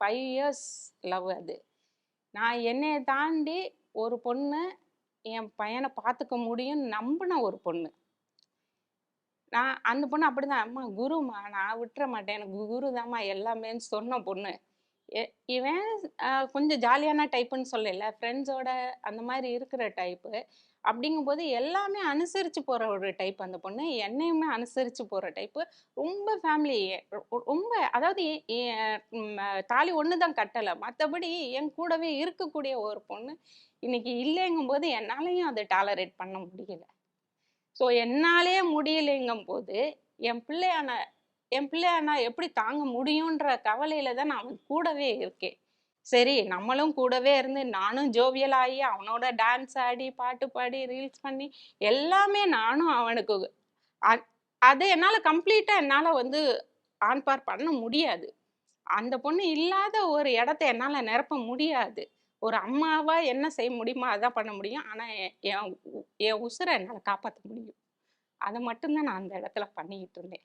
Five years love அது. நான் என்னைய தாண்டி ஒரு பொண்ணு என் பையனை பார்த்துக்க முடியும்னு நம்பின ஒரு பொண்ணு. நான் அந்த பொண்ணு அப்படிதான். அம்மா குருமா நான் விட்டுற மாட்டேன். எனக்கு குரு தாம்மா எல்லாமேன்னு சொன்ன பொண்ணு. இவன் கொஞ்சம் ஜாலியான டைப்புன்னு சொல்லல. ஃப்ரெண்ட்ஸோட அந்த மாதிரி இருக்கிற டைப்பு அப்படிங்கும்போது எல்லாமே அனுசரித்து போகிற ஒரு டைப் அந்த பொண்ணு. என்னையுமே அனுசரித்து போகிற டைப்பு ரொம்ப ஃபேமிலி ரொம்ப அதாவது தாலி ஒன்று தான் கட்டலை. மற்றபடி என் கூடவே இருக்கக்கூடிய ஒரு பொண்ணு இன்னைக்கு இல்லைங்கும்போது என்னாலையும் அதை டாலரேட் பண்ண முடியல. ஸோ என்னாலே முடியலைங்கும் போது என் பிள்ளையான என் பிள்ளையானா எப்படி தாங்க முடியுன்ற கவலையில தான் நான் அவன் கூடவே இருக்கேன். சரி நம்மளும் கூடவே இருந்து நானும் ஜோவியல் ஆகி அவனோட டான்ஸ் ஆடி பாட்டு பாடி ரீல்ஸ் பண்ணி எல்லாமே நானும் அவனுக்கு அ- அதை என்னால் கம்ப்ளீட்டாக என்னால் வந்து ஆன்பார் பண்ண முடியாது. அந்த பொண்ணு இல்லாத ஒரு இடத்த என்னால் நிரப்ப முடியாது. ஒரு அம்மாவா என்ன செய்ய முடியுமோ அதான் பண்ண முடியும். ஆனால் என் என் உசுரை என்னால் காப்பாற்ற முடியும். அதை மட்டும்தான் நான் அந்த இடத்துல பண்ணிக்கிட்டு இருந்தேன்.